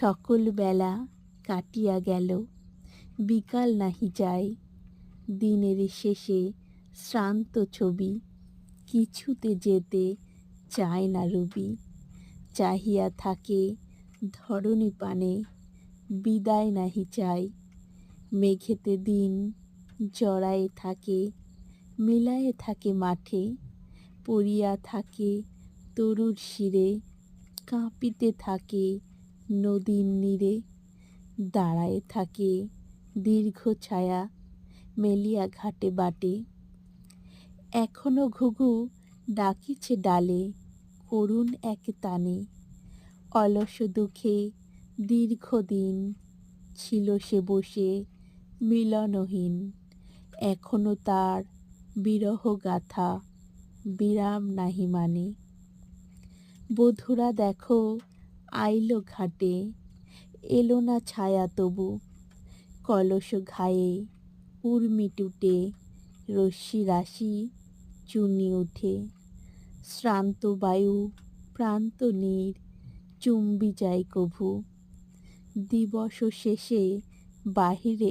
সকল বেলা কাটিয়া গেল। বিকাল নাহি যায়। দিনের শেষে শ্রান্ত ছবি। কিছুতে যেতে চায় না রবি। চাহিয়া থাকে ধরণী পানে। বিদায় নাহি চায়। মেঘেতে দিন জড়ায়ে থাকে। মেলায়ে থাকে মাঠে। পড়িয়া থাকে তরুর শিরে। কাঁপিতে থাকে নদীর নীরে দাঁড়ায়ে থাকে দীর্ঘ ছায়া মেলিয়া ঘাটে বাটে। এখনও ঘুঘু ডাকিছে ডালে, করুণ এক তানে। অলস দুঃখে দীর্ঘদিন ছিল সে বসে মিলনহীন। এখনও তার বিরহ গাথা, বিরাম নাহি মানে। বধুরা দেখো আইলো ঘাটে, এলো না ছায়া তবু। কলস ঘায়ে, উর্মি টুটে, রশ্মি রাশি চুনি উঠে শ্রান্ত বায়ু, প্রান্ত নীর, চুম্বি যায় কভু। দিবস শেষে বাহিরে